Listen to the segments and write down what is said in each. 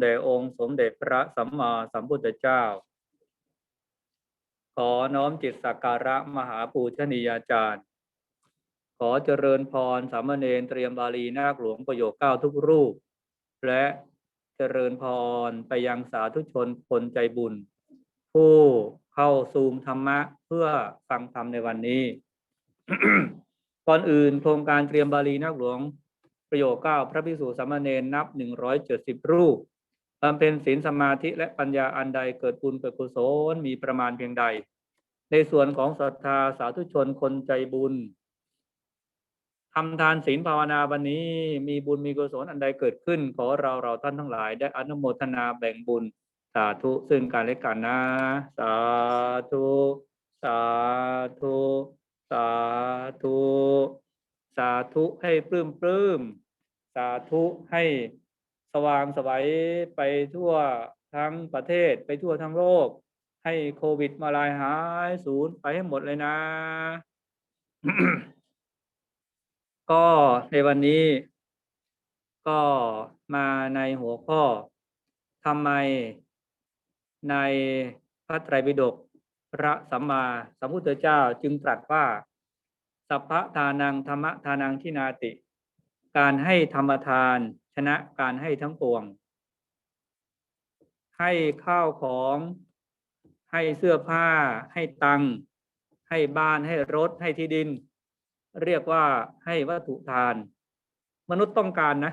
แด่องค์สมเด็จพระสัมมาสัมพุทธเจ้า ขอน้อมจิตสักการะมหาปูชนียาจารย์ ขอเจริญพรสามเณรเตรียมบาลีนาคหลวงประโยคเก้าทุกรูป และเจริญพรไปยังสาธุชนคนใจบุญ ผู้เข้าซูมธรรมะเพื่อฟังธรรมในวันนี้ ก่อนอื่นโครงการเตรียมบาลีนักหลวงประโยคเก้าพระภิกษุสามเณรนับหนึ่งร้อยเจ็ดสิบรูป บำเพ็ญศีลสมาธิและปัญญาอันใดเกิดบุญเกิดกุศลมีประมาณเพียงใด ในส่วนของศรัทธาสาธุชนคนใจบุญทำทานศีลภาวนาวันนี้มีบุญมีกุศลอันใดเกิดขึ้น ขอเราเราท่านทั้งหลาย ได้อนุโมทนาแบ่งบุญสาธุซึ่งการและกันนะ สาธุสาธุสาธุสาธุให้ปลื้มปลื้มสาธุให้ ว่างสวัยไปทั่วทั้งประเทศไปทั่วทั้งโลก ให้โควิดมาลายหายศูนย์ไปให้หมดเลยนะ ก็ในวันนี้ ก็มาในหัวข้อทำไมในพระไตรปิฎกพระสัมมาสัมพุทธเจ้าจึงตรัสว่า สัพพะทานังธรรมทานังทินาติ การให้ธรรมทาน นะการให้ทั้งปวง ให้ข้าวของ ให้เสื้อผ้า ให้ตังค์ให้บ้านให้รถให้ที่ดิน เรียกว่าให้วัตถุทาน มนุษย์ต้องการนะ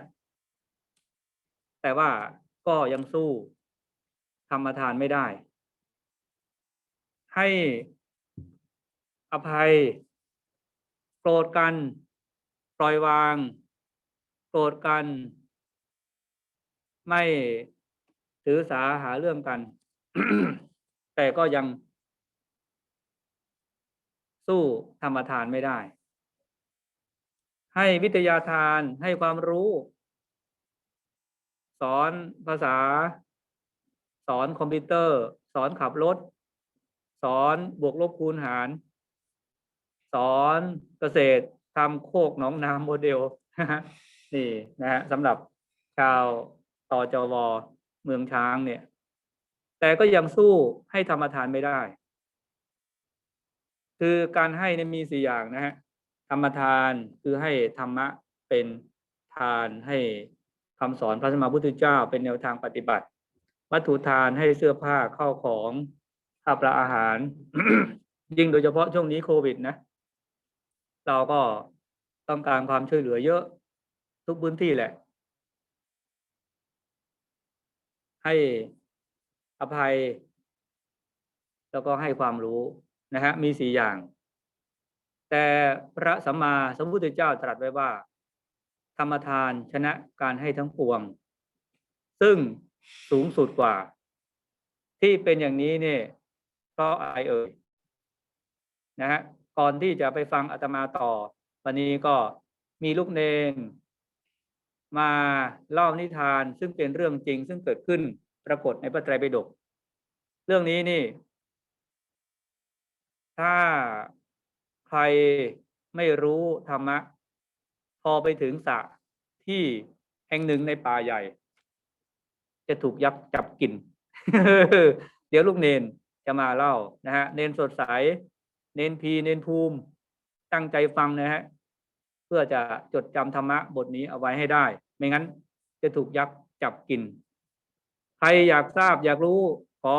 แต่ว่าก็ยังสู้ธรรมทานไม่ได้ ให้อภัยโกรธกัน ปล่อยวาง โกรธกัน ไม่ถือสาหาเรื่องกัน แต่ก็ยัง สู้ธรรมทานไม่ได้ ให้วิทยาทานให้ความรู้ สอนภาษา สอนคอมพิวเตอร์ สอนขับรถ สอนบวกลบคูณหาร สอนเกษตรทำโคกหนองนาโมเดลนี่นะฮะสำหรับชาว อจวเมืองช้างเนี่ย แต่ก็ยังสู้ให้ธรรมทานไม่ได้ คือการให้เนี่ยมีสี่อย่างนะฮะธรรมทานคือให้ธรรมะเป็นทานให้คำสอนพระสมมาพุทธเจ้าเป็นแนวทางปฏิบัติ วัตถุทานให้เสื้อผ้าเข้าของข้าวปลาอาหาร ยิ่งโดยเฉพาะช่วงนี้โควิดนะ เราก็ต้องการความช่วยเหลือเยอะทุกพื้นที่แหละ ให้อภัย แล้วก็ให้ความรู้นะฮะมีสี่อย่าง แต่พระสัมมาสัมพุทธเจ้าตรัสไว้ว่า ธรรมทานชนะการให้ทั้งปวง ซึ่งสูงสุดกว่า ที่เป็นอย่างนี้เนี่ยเพราะอะไรเอ่ยนะฮะก่อนที่จะไปฟังอาตมาต่อ วันนี้ก็มีลูกเนน มาเล่านิทานซึ่งเป็นเรื่องจริง ซึ่งเกิดขึ้นปรากฏในพระไตรปิฎกเรื่องนี้นี่ ถ้าใครไม่รู้ธรรมะ พอไปถึงสระที่แห่งหนึ่งในป่าใหญ่ จะถูกยักษ์จับกิน เดี๋ยวลูกเนนจะมาเล่านะฮะ เนนสดใส เนนพีเนนภูมิ ตั้งใจฟังนะฮะ เพื่อจะจดจำธรรมะบทนี้เอาไว้ให้ได้ ไม่งั้นจะถูกยักษ์จับกิน ใครอยากทราบอยากรู้ ขอ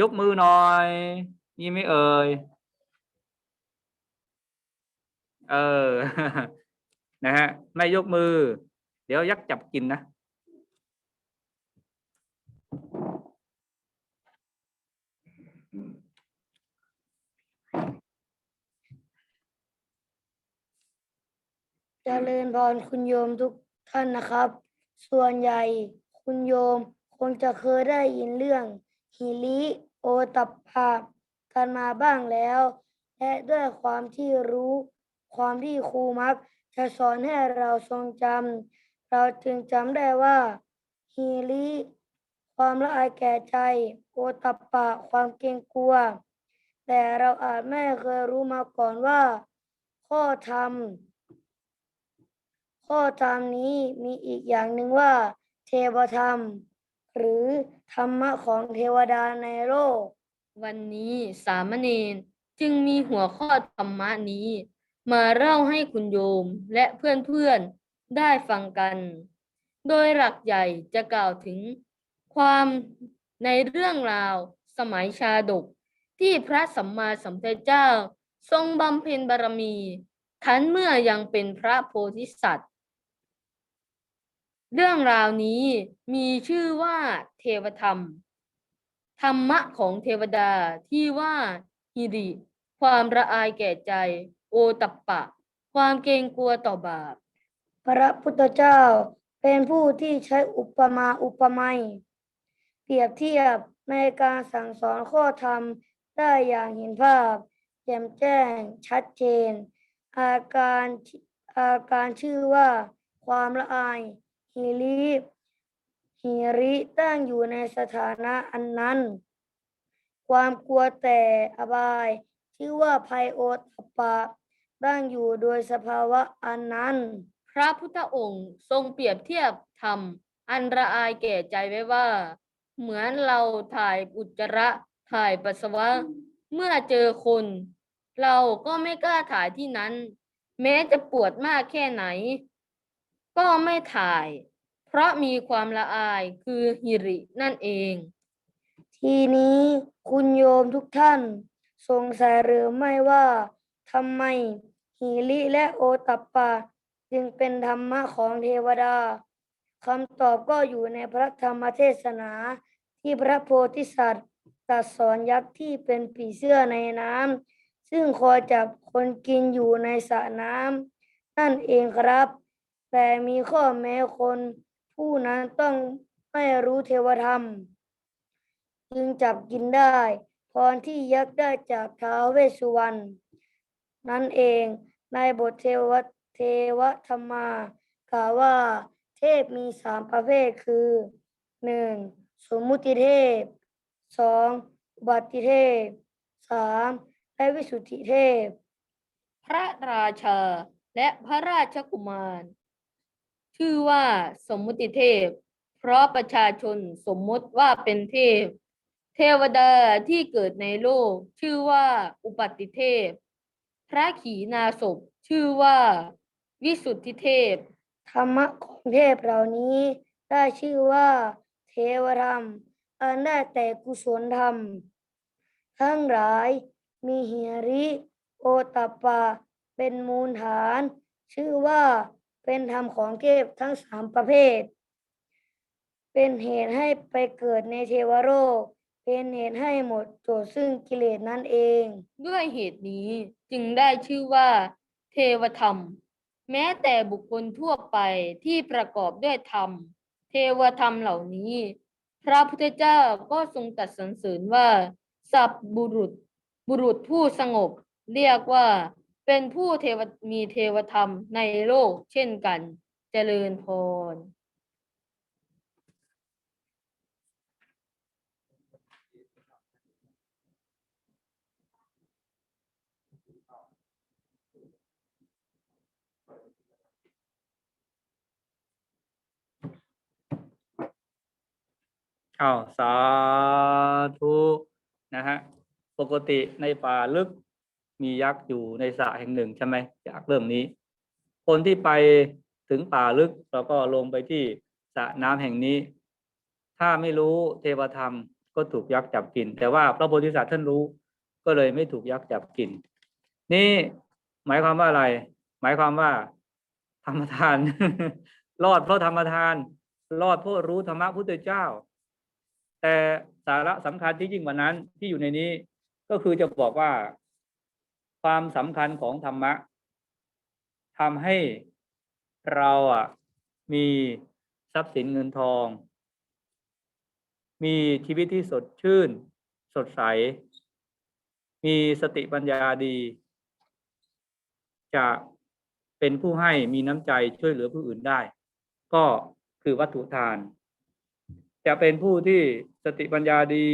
ยกมือหน่อยนี่ไม่เอ่ยเออ นะฮะไม่ยกมือ เดี๋ยวยักษ์จับกินนะ เจริญพรคุณโยมทุกท่านนะครับ ส่วนใหญ่คุณโยมคงจะเคยได้ยินเรื่องฮิริโอตัปปะกันมาบ้างแล้ว และด้วยความที่รู้ ความที่ครูมัก จะสอนให้เราทรงจำเราจึงจำได้ว่าฮิริความละอายแก่ใจ โอตัปปะความเกรงกลัว แต่เราอาจไม่เคยรู้มาก่อนว่า ข้อธรรม ข้อธรรมนี้มีอีกอย่างหนึ่งว่า เทวธรรม หรือธรรมะของเทวดาในโลก วันนี้สามเณรจึงมีหัวข้อธรรมะนี้ มาเล่าให้คุณโยมและเพื่อนๆได้ฟังกัน โดยหลักใหญ่จะกล่าวถึงความในเรื่องราวสมัยชาดก ที่พระสัมมาสัมพุทธเจ้า ทรงบำเพ็ญบารมี ทันเมื่อยังเป็นพระโพธิสัตว์ เรื่องราวนี้มีชื่อว่าเทวธรรม ธรรมะของเทวดาที่ว่าฮิริ ความระอายแก่ใจ โอตัปปะ ความเกรงกลัวต่อบาป พระพุทธเจ้าเป็นผู้ที่ใช้อุปมาอุปไมยเปรียบเทียบในการสั่งสอนข้อธรรมได้อย่างเห็นภาพ แจ่มแจ้งชัดเจน อาการอาการชื่อว่า ความละอาย หิริหิริตั้งอยู่ในสถานะอันนั้น ความกลัวแต่อบายชื่อว่าภัยโอตตปปะตั้งอยู่โดยสภาวะอันนั้น พระพุทธองค์ทรงเปรียบเทียบธรรม อันระอายแก่ใจไว้ว่า เหมือนเราถ่ายอุจจาระถ่ายปัสสาวะ เมื่อเจอคน เราก็ไม่กล้าถ่ายที่นั้น แม้จะปวดมากแค่ไหน ก็ไม่ถ่าย เพราะมีความละอายคือหิรินั่นเอง ทีนี้คุณโยมทุกท่าน สงสัยหรือไม่ว่าทำไมหิริและโอตัปปะ จึงเป็นธรรมะของเทวดาคำตอบก็อยู่ในพระธรรมเทศนาที่พระโพธิสัตว์ตรัสสอนยักษ์ที่เป็นผีเสื้อในน้ำซึ่งคอยจับคนกินอยู่ในสระน้ำนั่นเองครับ แต่มีข้อแม้คนผู้นั้นต้องไม่รู้เทวธรรม จึงจับกินได้ พรที่ยักษ์ได้จากท้าวเวสสุวรรณนั่นเองในบทเทวเทวธรรมากล่าวว่าเทพมีสามประเภทคือหนึ่งสมมุติเทพสองบัติเทพสามและวิสุทธิเทพ พระราชาและพระราชกุมาร ชื่อว่าสมมุติเทพ เพราะประชาชนสมมติว่าเป็นเทพ เทวดาที่เกิดในโลก ชื่อว่าอุปัติเทพ พระขีณาสพชื่อว่า วิสุทธิเทพ ธรรมะของเทพเหล่านี้ได้ชื่อว่า เทวธรรม อันได้แต่กุศลธรรม ทั้งหลายมีหิริ โอตตัปปะ เป็นมูลฐาน ชื่อว่า เป็นธรรมของเทพทั้งสามประเภท เป็นเหตุให้ไปเกิดในเทวโลก เป็นเหตุให้หมดจดซึ่งกิเลสนั่นเอง ด้วยเหตุนี้จึงได้ชื่อว่า เทวธรรม แม้แต่บุคคลทั่วไปที่ประกอบด้วยธรรม เทวธรรมเหล่านี้ พระพุทธเจ้าก็ทรงตัดสรรเสริญว่า สัพบุรุษ บุรุษผู้สงบ เรียกว่า เป็นผู้เทวมีเทวธรรมในโลกเช่นกัน เจริญพรอ้าวสาธุนะฮะ ปกติในป่าลึก มียักษ์อยู่ในสระแห่งหนึ่งใช่ไหมจากเรื่องนี้ คนที่ไปถึงป่าลึกเราก็ลงไปที่สระน้ำแห่งนี้ ถ้าไม่รู้เทวธรรมก็ถูกยักษ์จับกิน แต่ว่าพระโพธิสัตว์ท่านรู้ก็เลยไม่ถูกยักษ์จับกิน นี่หมายความว่าอะไร หมายความว่า ธรรมทาน รอดเพราะธรรมทาน รอดเพราะรู้ธรรมะพุทธเจ้า แต่สาระสำคัญที่ยิ่งกว่านั้นที่อยู่ในนี้ก็คือจะบอกว่า ความสำคัญของธรรมะทำให้เราอะมีทรัพย์สินเงินทอง มีชีวิตที่สดชื่น สดใส มีสติปัญญาดี จะเป็นผู้ให้มีน้ำใจช่วยเหลือผู้อื่นได้ ก็คือวัตถุทาน จะเป็นผู้ที่สติปัญญาดี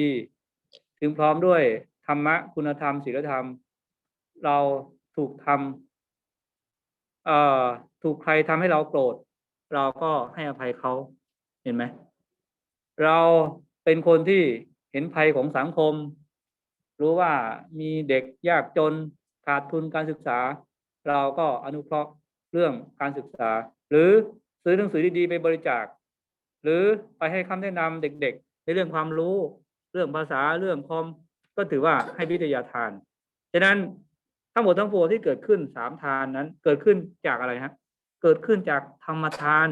ถึงพร้อมด้วยธรรมะคุณธรรมศีลธรรม เราถูกทำเอ่อถูกใครทำให้เราโกรธ เราก็ให้อภัยเขาเห็นไหม เราเป็นคนที่เห็นภัยของสังคม รู้ว่ามีเด็กยากจนขาดทุนการศึกษา เราก็อนุเคราะห์เรื่องการศึกษา หรือซื้อหนังสือดีๆไปบริจาค หรือไปให้คำแนะนำเด็กๆ ในเรื่องความรู้ เรื่องภาษาเรื่องคอมก็ถือว่าให้วิทยาทาน ฉะนั้น ทั้งหมดทั้งปวงที่เกิดขึ้นสามทานนั้น เกิดขึ้นจากอะไรฮะ เกิดขึ้นจากธรรมทาน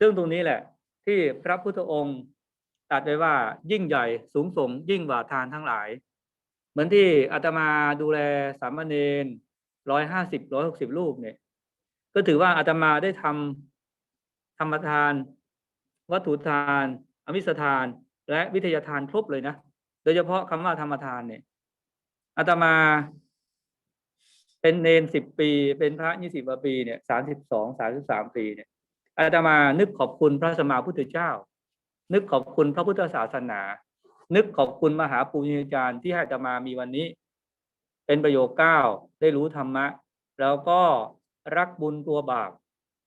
ซึ่งตรงนี้แหละ ที่พระพุทธองค์ตรัสไว้ว่ายิ่งใหญ่สูงส่งยิ่งกว่าทานทั้งหลาย เหมือนที่อาตมาดูแลสามเณรร้อยห้าสิบร้อยหกสิบรูปเนี่ย ก็ถือว่าอาตมาได้ทำธรรมทาน วัตถุทาน อมิสทาน และวิทยาทานครบเลยนะ โดยเฉพาะคำว่าธรรมทานเนี่ยอาตมา เป็นเนนสิบปี เป็นพระยี่สิบปีเนี่ยสามสิบสองสามสิบสามปีเนี่ยอาตมานึกขอบคุณพระสมมาพุทธเจ้า นึกขอบคุณพระพุทธศาสนา นึกขอบคุณมหาปุญญาจารย์ที่ให้อาตมามีวันนี้ เป็นประโยคเก้าได้รู้ธรรมะ แล้วก็รักบุญตัวบาป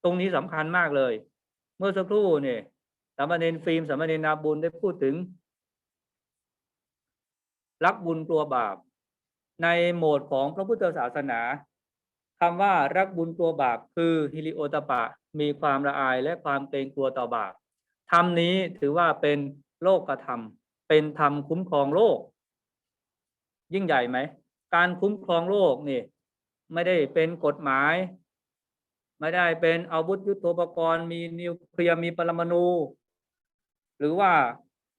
ตรงนี้สำคัญมากเลย เมื่อสักครู่เนี่ยสามเณรฟิล์มสามเณรนาบุญได้พูดถึง รักบุญกลัวบาป ในโหมดของพระพุทธศาสนาคำว่ารักบุญกลัวบาปคือฮิริโอตปะ มีความละอายและความเกรงกลัวต่อบาปธรรมนี้ถือว่าเป็นโลกธรรม เป็นธรรมคุ้มครองโลก ยิ่งใหญ่ไหม การคุ้มครองโลกนี่ ไม่ได้เป็นกฎหมาย ไม่ได้เป็นอาวุธยุโทโธปกรณ์ มีนิวเคลียร์มีปรมาณูหรือว่า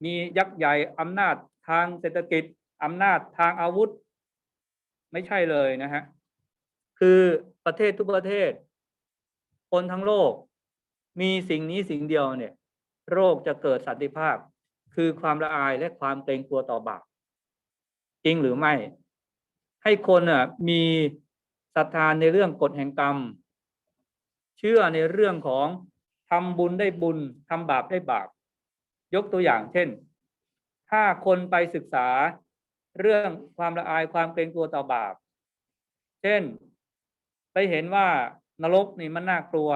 มียักษ์ใหญ่อำนาจทางเศรษฐกิจอำนาจทางอาวุธ ไม่ใช่เลยนะฮะ คือประเทศทุกประเทศ คนทั้งโลก มีสิ่งนี้สิ่งเดียวเนี่ย โรคจะเกิดสันติภาพ คือความละอายและความเกรงกลัวต่อบาปจริงหรือไม่ ให้คนอะมีศรัทธาในเรื่องกฎแห่งกรรม เชื่อในเรื่องของทำบุญได้บุญทำบาปได้บาป ยกตัวอย่างเช่น ถ้าคนไปศึกษา เรื่องความละอายความเกรงกลัวต่อบาป เช่น ไปเห็นว่านรกนี่มันน่ากลัว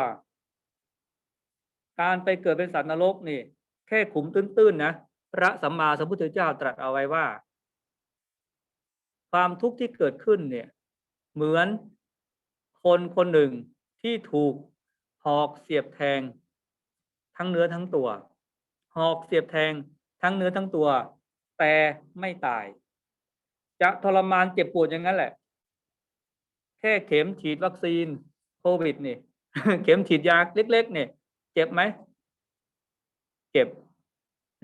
การไปเกิดเป็นสัตว์นรกนี่ แค่ขุมตื้นๆนะพระสัมมาสัมพุทธเจ้าตรัสเอาไว้ว่า ความทุกข์ที่เกิดขึ้นเนี่ย เหมือนคนคนหนึ่งที่ถูกหอกเสียบแทง ทั้งเนื้อทั้งตัว หอกเสียบแทงทั้งเนื้อทั้งตัว แต่ไม่ตาย จะทรมานเจ็บปวดอย่างนั้นแหละ แค่เข็มฉีดวัคซีนโควิดนี่ เข็มฉีดยาเล็ก ๆ เนี่ย เจ็บไหม เจ็บ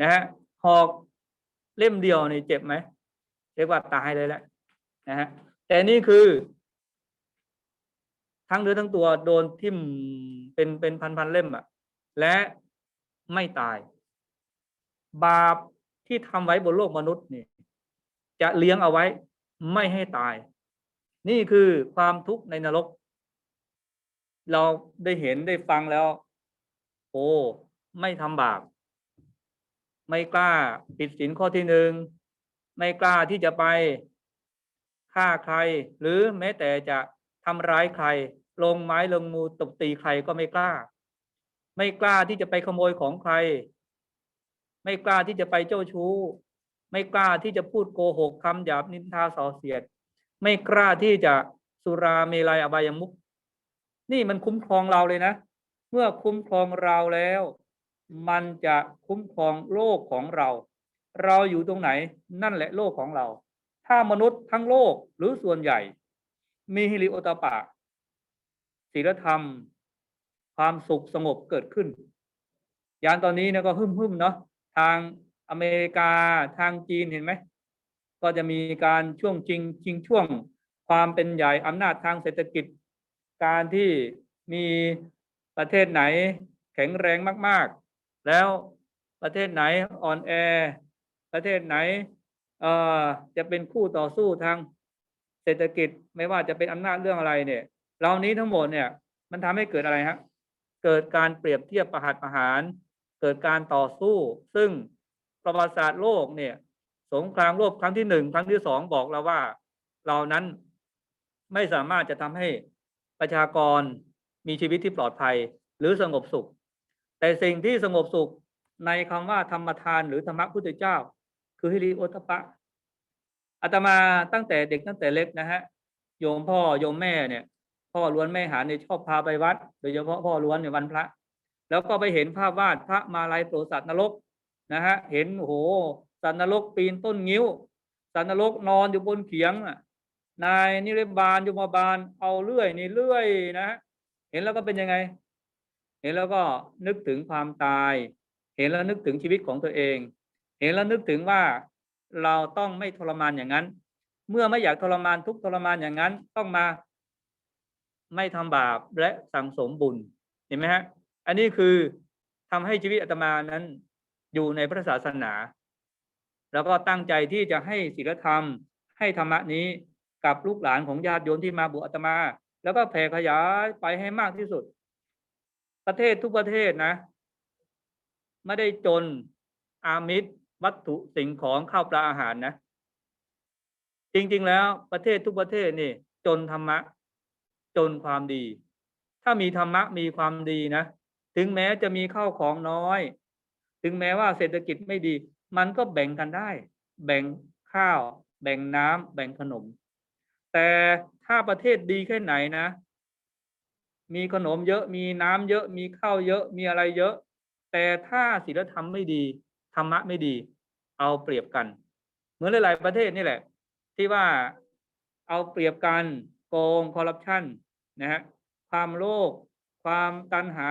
นะฮะหอกเล่มเดียวนี่เจ็บไหมเรียกว่าตายเลยแหละนะฮะแต่นี่คือ ทั้งเนื้อทั้งตัวโดนทิ่มเป็นเป็นพันพันๆเล่มอะและไม่ตาย บาปที่ทำไว้บนโลกมนุษย์นี่ จะเลี้ยงเอาไว้ไม่ให้ตาย นี่คือความทุกข์ในนรก เราได้เห็นได้ฟังแล้ว โอ้ไม่ทำบาปไม่กล้าผิดศีลข้อที่หนึ่งไม่กล้าที่จะไปฆ่าใคร หรือแม้แต่จะทำร้ายใคร ลงไม้ลงมือตบตีใครก็ไม่กล้า ไม่กล้าที่จะไปขโมยของใคร ไม่กล้าที่จะไปเจ้าชู้ ไม่กล้าที่จะพูดโกหกคำหยาบนินทาส่อเสียด ไม่กล้าที่จะสุราเมลัยอบายมุขนี่มันคุ้มครองเราเลยนะ เมื่อคุ้มครองเราแล้ว มันจะคุ้มครองโลกของเรา เราอยู่ตรงไหนนั่นแหละโลกของเรา ถ้ามนุษย์ทั้งโลกหรือส่วนใหญ่ มีฮิริโอตปะศีลธรรม ความสุขสงบเกิดขึ้น ยานตอนนี้นะก็หึ่มๆเนาะทาง อเมริกาทางจีนเห็นไหมก็จะมีการช่วงจริงชิงช่วงความเป็นใหญ่อำนาจทางเศรษฐกิจ การที่มีประเทศไหนแข็งแรงมาก ๆ แล้วประเทศไหนอ่อนแอ ประเทศไหนเอ่อจะเป็นคู่ต่อสู้ทางเศรษฐกิจไม่ว่าจะเป็นอำนาจเรื่องอะไรเนี่ยเหล่านี้ทั้งหมดเนี่ยมันทำให้เกิดอะไรฮะเกิดการเปรียบเทียบประหัตประหาร เกิดการต่อสู้ ซึ่ง ประวัติศาสตร์โลกเนี่ย สงครามโลกครั้งที่หนึ่งครั้งที่สองบอกเราว่าเรานั้นไม่สามารถจะทำให้ประชากรมีชีวิตที่ปลอดภัยหรือสงบสุข แต่สิ่งที่สงบสุขในคำว่าธรรมทานหรือธรรมพุทธเจ้า คือฮิริโอตปะอาตมาตั้งแต่เด็กตั้งแต่เล็กนะฮะโยมพ่อโยมแม่เนี่ย พ่อล้วนแม่หาเนี่ยชอบพาไปวัด โดยเฉพาะพ่อล้วนในวันพระ แล้วก็ไปเห็นภาพวาดพระมาลัยโปรดสัตว์นรก นะฮะเห็นโอ้โหสัตว์นรกปีนต้นงิ้ว สัตว์นรกนอนอยู่บนเขียงนายนิรบาลยมบาลเอาเลื่อยนี่เลื่อยนะฮะเห็นแล้วก็เป็นยังไง เห็นแล้วก็นึกถึงความตาย เห็นแล้วนึกถึงชีวิตของตัวเอง เห็นแล้วนึกถึงว่าเราต้องไม่ทรมานอย่างนั้น เมื่อไม่อยากทรมานทุกทรมานอย่างนั้นต้องมา ไม่ทำบาปและสั่งสมบุญเห็นไหมฮะ อันนี้คือทำให้ชีวิตอาตมานั้น อยู่ในพระศาสนา แล้วก็ตั้งใจที่จะให้ศีลธรรม ให้ธรรมะนี้กับลูกหลานของญาติโยมที่มาบวชอาตมา แล้วก็แผ่ขยายไปให้มากที่สุด ประเทศทุกประเทศนะ ไม่ได้จนอามิตรวัตถุสิ่งของข้าวปลาอาหารนะ จริง ๆ แล้วประเทศทุกประเทศนี่ จนธรรมะ จนความดี ถ้ามีธรรมะมีความดีนะ ถึงแม้จะมีข้าวของน้อย ถึงแม้ว่าเศรษฐกิจไม่ดี มันก็แบ่งกันได้ แบ่งข้าว แบ่งน้ำแบ่งขนม แต่ถ้าประเทศดีแค่ไหนนะ มีขนมเยอะมีน้ำเยอะมีข้าวเยอะมีอะไรเยอะ แต่ถ้าศีลธรรมไม่ดีธรรมะไม่ดี เอาเปรียบกัน เหมือนหลาย ๆ ประเทศนี่แหละ ที่ว่าเอาเปรียบกันโกงคอร์รัปชันนะฮะความโลภความตัณหา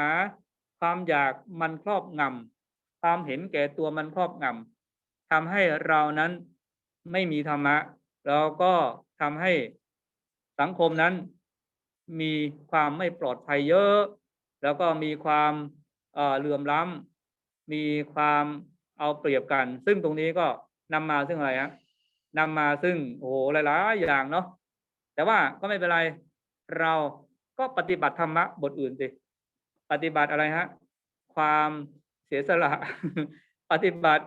ความอยากมันครอบงำ ความเห็นแก่ตัวมันครอบงำทำให้เรานั้นไม่มีธรรมะ แล้วก็ทำให้สังคมนั้นมีความไม่ปลอดภัยเยอะ แล้วก็มีความเอ่อเหลื่อมล้ำมีความเอาเปรียบกัน ซึ่งตรงนี้ก็นำมาซึ่งอะไรฮะนำมาซึ่งโอ้โหหลายๆอย่างเนาะแต่ว่าก็ไม่เป็นไรเราก็ปฏิบัติธรรมะบทอื่นสิปฏิบัติอะไรฮะ ความ เสียสละ ปฏิบัติ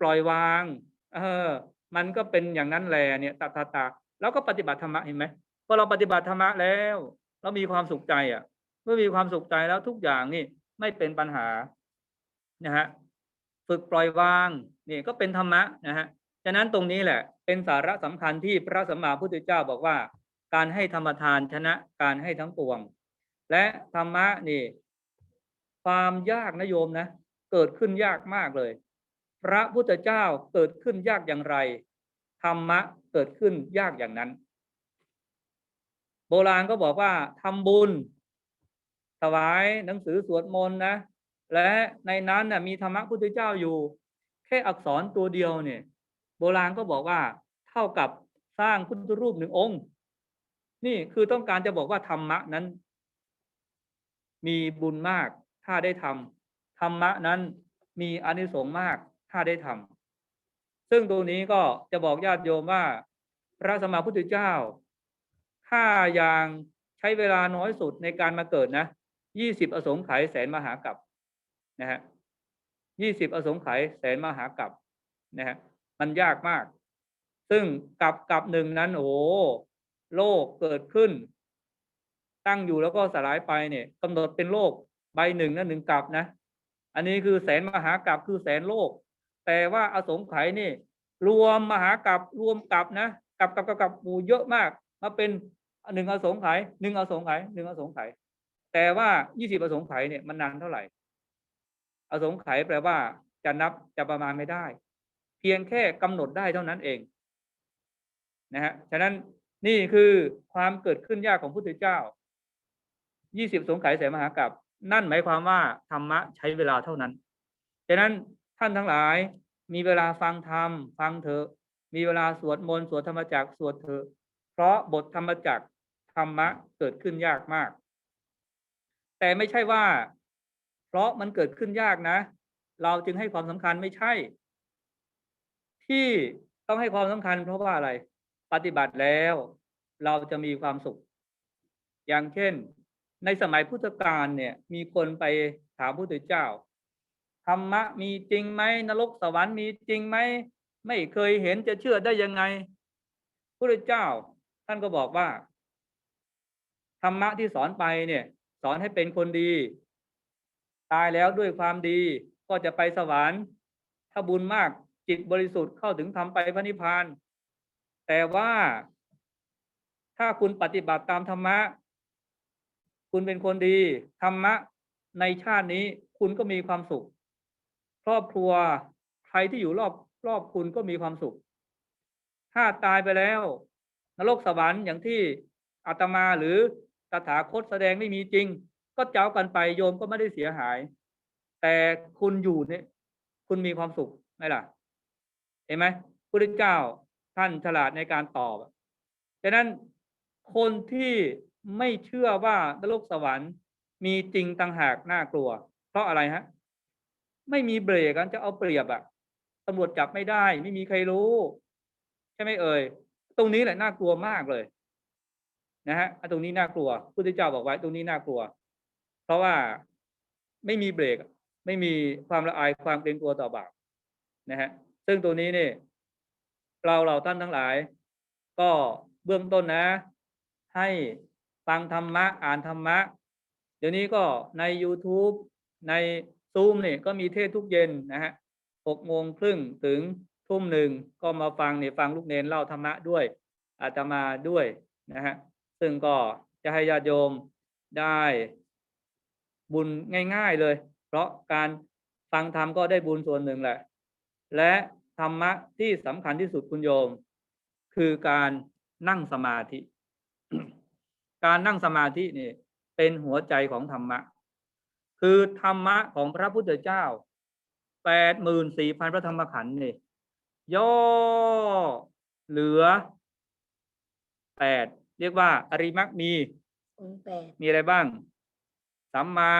ปล่อยวาง เออ มันก็เป็นอย่างนั้นแหละเนี่ยตาตาตาแล้วก็ปฏิบัติธรรมะเห็นไหมพอเราปฏิบัติธรรมะแล้ว เรามีความสุขใจอะ เมื่อมีความสุขใจแล้วทุกอย่างนี่ไม่เป็นปัญหานะฮะฝึกปล่อยวางนี่ก็เป็นธรรมะนะฮะฉะนั้นตรงนี้แหละ เป็นสาระสำคัญที่พระสัมมาพุทธเจ้าบอกว่า การให้ธรรมทานชนะการให้ทั้งปวง และธรรมะนี่ ความยากนะโยมนะ เกิดขึ้นยากมากเลย พระพุทธเจ้าเกิดขึ้นยากอย่างไร ธรรมะเกิดขึ้นยากอย่างนั้น โบราณก็บอกว่าทำบุญ ถวายหนังสือสวดมนต์นะ และในนั้นน่ะมีธรรมะพุทธเจ้าอยู่ แค่อักษรตัวเดียวเนี่ย โบราณก็บอกว่าเท่ากับสร้างพุทธรูปหนึ่งองค์ นี่คือต้องการจะบอกว่าธรรมะนั้น มีบุญมากถ้าได้ทำ ธรรมะนั้นมีอนิสงส์มากถ้าได้ทำซึ่งตรงนี้ก็จะบอกญาติโยมว่า พระสมมาพุทธเจ้าถ้าอย่างใช้เวลาน้อยสุดในการมาเกิดนะยี่สิบอสงไขยแสนมหากัปนะฮะยี่สิบอสงไขยแสนมหากัปนะฮะมันยากมาก ซึ่งกับกับหนึ่งนั้นโอ้โหโลกเกิดขึ้น ตั้งอยู่แล้วก็สลายไปเนี่ยกำหนดเป็นโลกใบหนึ่งนะหนึ่งกับนะ อันนี้คือแสนมหากับคือแสนโลก แต่ว่าอสงไขยนี่ รวมมหากับรวมกับนะกับกับกับกับหมู่เยอะมากมาเป็นหนึ่งอสงไขยหนึ่งอสงไขยหนึ่งอสงไขยแต่ว่ายี่สิบอสงไขยเนี่ยมันนานเท่าไหร่ อสงไขยแปลว่าจะนับจะประมาณไม่ได้ เพียงแค่กำหนดได้เท่านั้นเองนะฮะฉะนั้นนี่คือความเกิดขึ้นยากของพุทธเจ้ายี่สิบสงไขยแสนมหากับ นั่นหมายความว่าธรรมะใช้เวลาเท่านั้นฉะนั้นท่านทั้งหลายมีเวลาฟังธรรมฟังเถอะ มีเวลาสวดมนต์สวดธรรมจักสวดเถอะ เพราะบทธรรมจักธรรมะเกิดขึ้นยากมาก แต่ไม่ใช่ว่า เพราะมันเกิดขึ้นยากนะ เราจึงให้ความสำคัญไม่ใช่ ที่ต้องให้ความสำคัญ เพราะว่าอะไร ปฏิบัติแล้ว เราจะมีความสุข อย่างเช่น ในสมัยพุทธกาลเนี่ย มีคนไปถามพระพุทธเจ้าธรรมะมีจริงไหมนรกสวรรค์มีจริงไหมไม่เคยเห็นจะเชื่อได้ยังไงพระพุทธเจ้า ท่านก็บอกว่าธรรมะที่สอนไปเนี่ย สอนให้เป็นคนดี ตายแล้วด้วยความดีก็จะไปสวรรค์ ถ้าบุญมากจิตบริสุทธิ์เข้าถึงทำไปพระนิพพาน แต่ว่าถ้าคุณปฏิบัติตามธรรมะ คุณเป็นคนดีธรรมะในชาตินี้คุณก็มีความสุข ครอบครัวใครที่อยู่รอบรอบคุณก็มีความสุข ถ้าตายไปแล้ว นรกสวรรค์อย่างที่อาตมาหรือตถาคตแสดงไม่มีจริง ก็เจ้ากันไปโยมก็ไม่ได้เสียหาย แต่คุณอยู่เนี่ยคุณมีความสุขไหมล่ะ เห็นไหมพระเจ้าท่านฉลาดในการตอบฉะนั้นคนที่ ไม่เชื่อว่านรกสวรรค์มีจริงต่างหากน่ากลัว เพราะอะไรฮะ ไม่มีเบรกกันจะเอาเปรียบอะตำรวจจับไม่ได้ ไม่มีใครรู้ ใช่ไหมเอ่ยตรงนี้แหละน่ากลัวมากเลย นะฮะตรงนี้น่ากลัวพุทธเจ้าบอกไว้ ตรงนี้น่ากลัว เพราะว่าไม่มีเบรก ไม่มีความละอายความเกรงกลัวต่อบาปนะฮะ ซึ่งตัวนี้เนี่ยเราเราท่านทั้งหลาย ก็เบื้องต้นนะ ให้ ฟังธรรมะ อ่านธรรมะ เดี๋ยวนี้ก็ใน YouTube ในซูมเนี่ยก็มีเทศทุกเย็นนะฮะหกโมงครึ่งถึงทุ่มหนึ่งก็มาฟังเนี่ยฟังลูกเนนเล่าธรรมะด้วยอาตมาด้วยนะฮะซึ่งก็จะให้ญาติโยมได้บุญง่าย ๆเลย เพราะการฟังธรรมก็ได้บุญส่วนหนึ่งแหละ และธรรมะที่สำคัญที่สุดคุณโยม คือการนั่งสมาธิ การนั่งสมาธินี่เป็นหัวใจของธรรมะ คือธรรมะของพระพุทธเจ้าแปดหมื่นสี่พันพระธรรมขันธ์นี่ย่อเหลือแปดเรียกว่า อริมักมีองค์แปดมีอะไรบ้าง สัมมา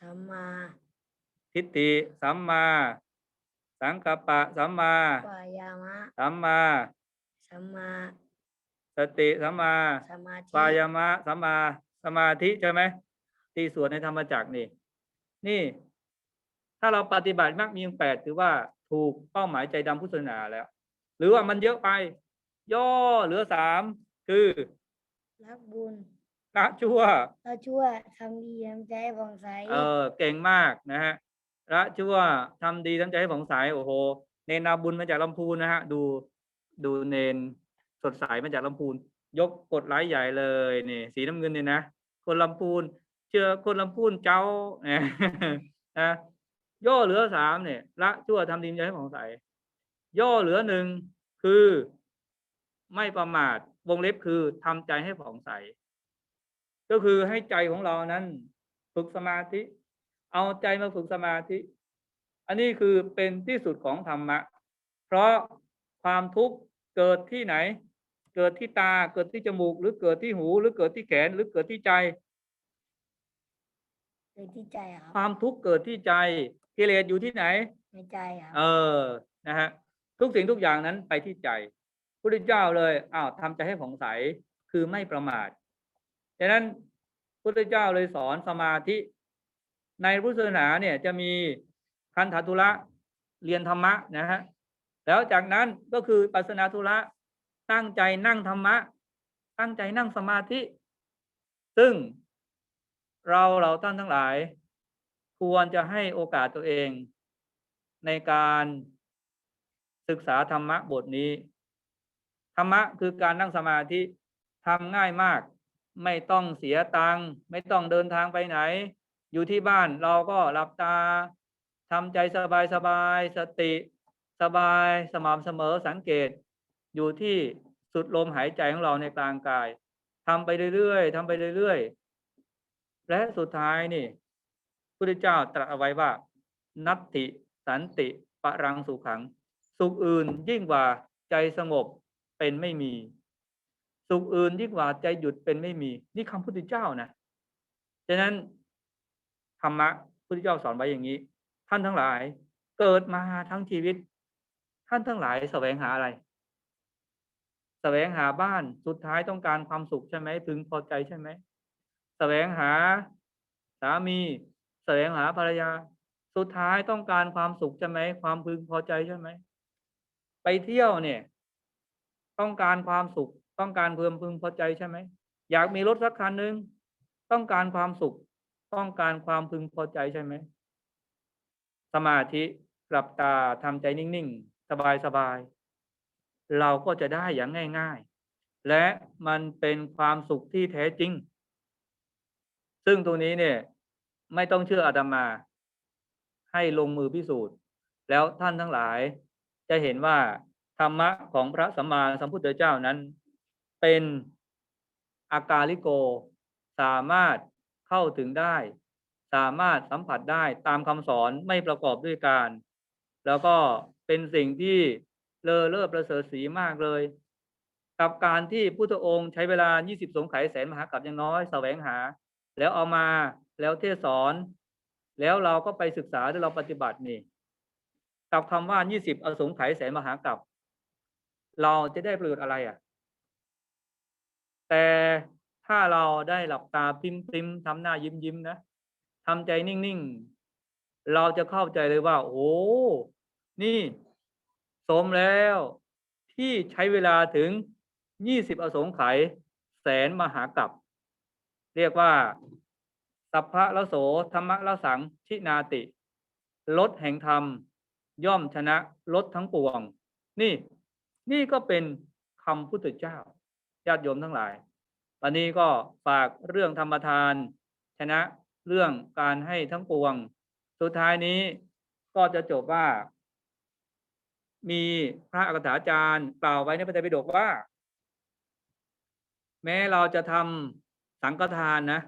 สัมมาทิฏฐิสัมมา สังกัปปะ สัมมาปายามะ สัมมา สัมมา สติสัมมาสมาธิปายามะสัมมาสมาธิใช่ไหมที่สวดในธรรมจักรนี่ นี่ ถ้าเราปฏิบัติมากมีองค์แปดถือว่าถูกเป้าหมายใจดำพุทธศาสนาแล้ว หรือว่ามันเยอะไป ย่อเหลือสามคือรักบุญละชั่วเราชั่วทำดีน้ำใจผ่องใสเออ เก่งมากนะฮะละชั่วทำดีทำใจให้ผ่องใสโอ้โหเนนนาบุญมาจากลำพูนนะฮะ ดูดูเนน สดใสมาจากลำพูน ยกกดไลค์ใหญ่เลยนี่สีน้ำเงินเนี่ยนะคนลำพูน เชื่อคนลำพูนเจ้านะนะย่อเหลือสามเนี่ยละชั่วทำดีใจให้ผ่องใส ย่อเหลือหนึ่งคือ ไม่ประมาทวงเล็บคือทำใจให้ผ่องใส ก็คือให้ใจของเรานั้น ฝึกสมาธิ เอาใจมาฝึกสมาธิ อันนี้คือเป็นที่สุดของธรรมะ เพราะความทุกข์เกิดที่ไหน เกิดที่ตาเกิดที่จมูก หรือเกิดที่หู หรือเกิดที่แขน หรือเกิดที่ใจเลยที่ใจครับความทุกข์เกิดที่ใจกิเลสอยู่ที่ไหน ในใจครับเออนะฮะทุกสิ่งทุกอย่างนั้นไปที่ใจพระพุทธเจ้าเลยอ้าวทำใจให้ผ่องใสคือไม่ประมาทดังนั้นพระพุทธเจ้าเลยสอนสมาธิ ในพุทธศาสนาเนี่ยจะมีคันธทุระเรียนธรรมะนะฮะแล้วจากนั้นก็คือปัสสนาธุระ ตั้งใจนั่งธรรมะ ตั้งใจนั่งสมาธิ ซึ่งเราเราท่านทั้งหลาย ควรจะให้โอกาสตัวเอง ในการศึกษาธรรมะบทนี้ ธรรมะคือการนั่งสมาธิทำง่ายมาก ไม่ต้องเสียตังค์ไม่ต้องเดินทางไปไหน อยู่ที่บ้านเราก็หลับตาทำใจสบายสบายสติ สบายสม่ำเสมอสังเกต อยู่ที่สุดลมหายใจของเราในกลางกายทำไปเรื่อยๆทำไปเรื่อยๆ และสุดท้ายนี่พุทธเจ้าตรัสเอาไว้ว่า นัตติสันติปรังสุขัง สุขอื่นยิ่งกว่าใจสงบเป็นไม่มี สุขอื่นยิ่งกว่าใจหยุดเป็นไม่มี นี่คำพุทธเจ้านะฉะนั้นธรรมะพุทธเจ้าสอนไว้อย่างนี้ ท่านทั้งหลายเกิดมาทั้งชีวิต ท่านทั้งหลายแสวงหาอะไร วงหาบ้านสุดท้ายต้องการความสุขใช่ไหมพึงพอใจใช่ไหมแสวงหาสามีแสวงหาภรรยา สุดท้ายต้องการความสุขใช่ไหมความพึงพอใจใช่ไหมไปเที่ยวเนี่ย ต้องการความสุข ต้องการเพิ่มพึงพอใจใช่ไหมอยากมีรถสักคันหนึ่งต้องการความสุข ต้องการความพึงพอใจใช่ไหมสมาธิหลับตาทำใจนิ่งๆ สบายๆ เราก็จะได้อย่างง่าย ๆ และมันเป็นความสุขที่แท้จริง ซึ่งตรงนี้เนี่ย ไม่ต้องเชื่ออาตมา ให้ลงมือพิสูจน์ แล้วท่านทั้งหลาย จะเห็นว่าธรรมะของพระสัมมาสัมพุทธเจ้านั้น เป็นอากาลิโก สามารถเข้าถึงได้ สามารถสัมผัสได้ตามคำสอนไม่ประกอบด้วยการ แล้วก็เป็นสิ่งที่ เลอเลิศประเสริฐสีมากเลย กับการที่พุทธองค์ใช้เวลา 20 สงไขยแสนมหากรัปอย่างน้อยแสวงหา แล้วเอามาแล้วเทศสอน แล้วเราก็ไปศึกษาแล้วเราปฏิบัตินี่กับคำว่า 20 อสงไขยแสนมหากรัปเราจะได้ประโยชน์อะไรอะ แต่ถ้าเราได้หลับตาพิมพิมทำหน้ายิ้มยิ้มนะทำใจนิ่ง ๆ เราจะเข้าใจเลยว่า โอ้ นี่ สมแล้วที่ใช้เวลาถึง20อสงไขยแสนมหากัปเรียกว่า สัพพะละโสธรรมะละสังชินาติลดแห่งธรรม ย่อมชนะลดทั้งปวง นี่ นี่ก็เป็นคำพุทธเจ้าญาติโยมทั้งหลายวันนี้ก็ฝากเรื่องธรรมทาน ชนะเรื่องการให้ทั้งปวง สุดท้ายนี้ก็จะจบว่า มีพระอักษาจารย์กล่าวไว้ในพระไตรปิฎกว่า แม้เราจะทำสังฆทานนะ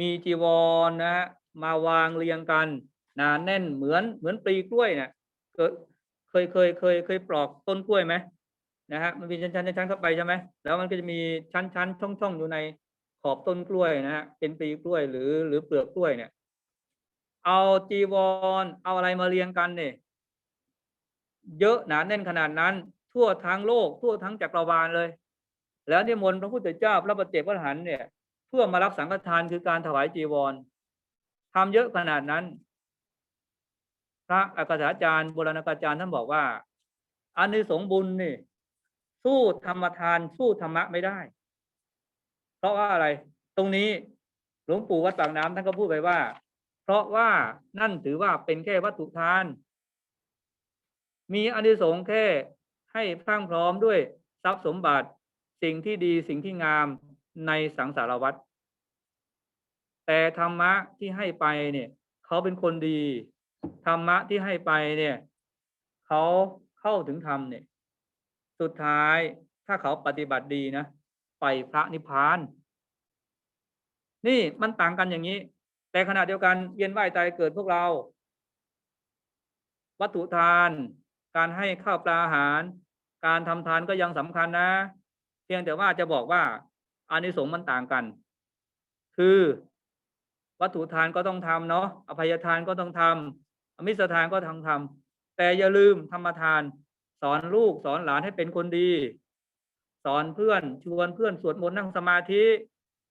มีจีวรนะฮะมาวางเรียงกันหนาแน่นเหมือนเหมือนปลีกล้วยเนี่ยเคยเคยเคยเคยเคยปลอกต้นกล้วยไหมนะฮะมันมีชั้นชั้นชั้นเข้าไปใช่ไหมแล้วมันก็จะมีชั้นชั้นช่องช่องอยู่ในขอบต้นกล้วยนะฮะเป็นปลีกล้วยหรือหรือเปลือกกล้วยเนี่ย เอาจีวร เอาอะไรมาเรียงกันเนี่ย เยอะหนาแน่นขนาดนั้น ทั่วทั้งโลก ทั่วทั้งจักรวาลเลย แล้วนิมนต์พระพุทธเจ้าพระปฏิเจกพระหันเนี่ย เพื่อมารับสังฆทานคือการถวายจีวรทำเยอะขนาดนั้น พระอักษาจารย์โบราณกาจารย์ท่านบอกว่าอานิสงส์บุญนี่ สู้ธรรมทานสู้ธรรมะไม่ได้ เพราะว่าอะไร ตรงนี้หลวงปู่วัดปากน้ำท่านก็พูดไปว่า เพราะว่านั่นถือว่าเป็นแค่วัตถุทาน มีอานิสงส์แค่ให้พรั่งพร้อมด้วยทรัพย์สมบัติสิ่งที่ดีสิ่งที่งามในสังสารวัฏแต่ธรรมะที่ให้ไปเนี่ย เขาเป็นคนดี ธรรมะที่ให้ไปเนี่ย เขาเข้าถึงธรรมเนี่ย สุดท้ายถ้าเขาปฏิบัติดีนะ ไปพระนิพพาน นี่มันต่างกันอย่างนี้ แต่ขณะเดียวกันเวียนว่ายตายเกิดพวกเรา วัตถุทาน การให้ข้าวปลาอาหาร การทำทานก็ยังสำคัญนะ เพียงแต่ว่าจะบอกว่าอานิสงส์มันต่างกัน คือวัตถุทานก็ต้องทำเนาะอภัยทานก็ต้องทำอมิสทานก็ต้องทำแต่อย่าลืมธรรมทาน สอนลูกสอนหลานให้เป็นคนดี สอนเพื่อนชวนเพื่อนสวดมนต์นั่งสมาธิ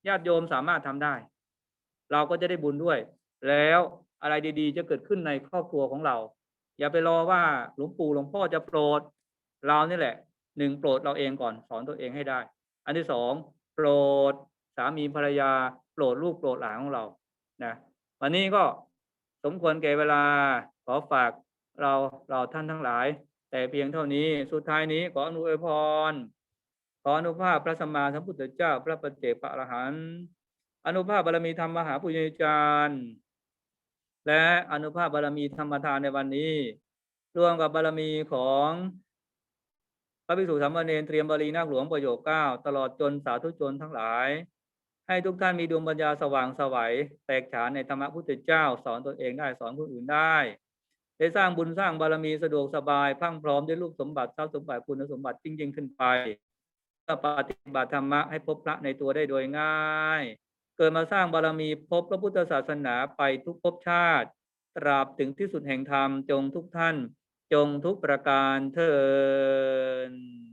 ญาติโยมสามารถทำได้ เราก็จะได้บุญด้วย แล้วอะไรดีๆ จะเกิดขึ้นในครอบครัวของเรา อย่าไปรอว่าหลวงปู่หลวงพ่อจะโปรดเรานี่แหละหนึ่งโปรดเราเองก่อนสอนตัวเองให้ได้ อันที่สองโปรดสามีภรรยา โปรดลูกโปรดหลานของเรานะวันนี้ก็สมควรแก่เวลาขอฝากเราเราท่านทั้งหลาย แต่เพียงเท่านี้สุดท้ายนี้ขออนุอวยพรขออนุภาพพระสัมมาสัมพุทธเจ้า พระปัจเจกพระอรหันต์อนุภาพบารมีธรรมมหาปุญญาจารย์ และอนุภาพบารมีธรรมทานในวันนี้ รวมกับบารมีของพระภิกษุสามเณรเตรียมบาลีนาคหลวงประโยคเก้าตลอดจนสาธุชนทั้งหลาย ให้ทุกท่านมีดวงปัญญาสว่างสวัย แตกฉานในธรรมะพุทธเจ้า สอนตนเองได้สอนคนอื่นได้ได้สร้างบุญสร้างบารมีสะดวกสบายพั่งพร้อมด้วยลูกสมบัติทรัพย์สมบัติคุณสมบัติยิ่งยิ่งขึ้นไปเพื่อปฏิบัติธรรมะให้พบพระในตัวได้โดยง่าย เกิดมาสร้างบารมีพบพระพุทธศาสนาไปทุกภพชาติ ตราบถึงที่สุดแห่งธรรมจงทุกท่าน จงทุกประการเทิน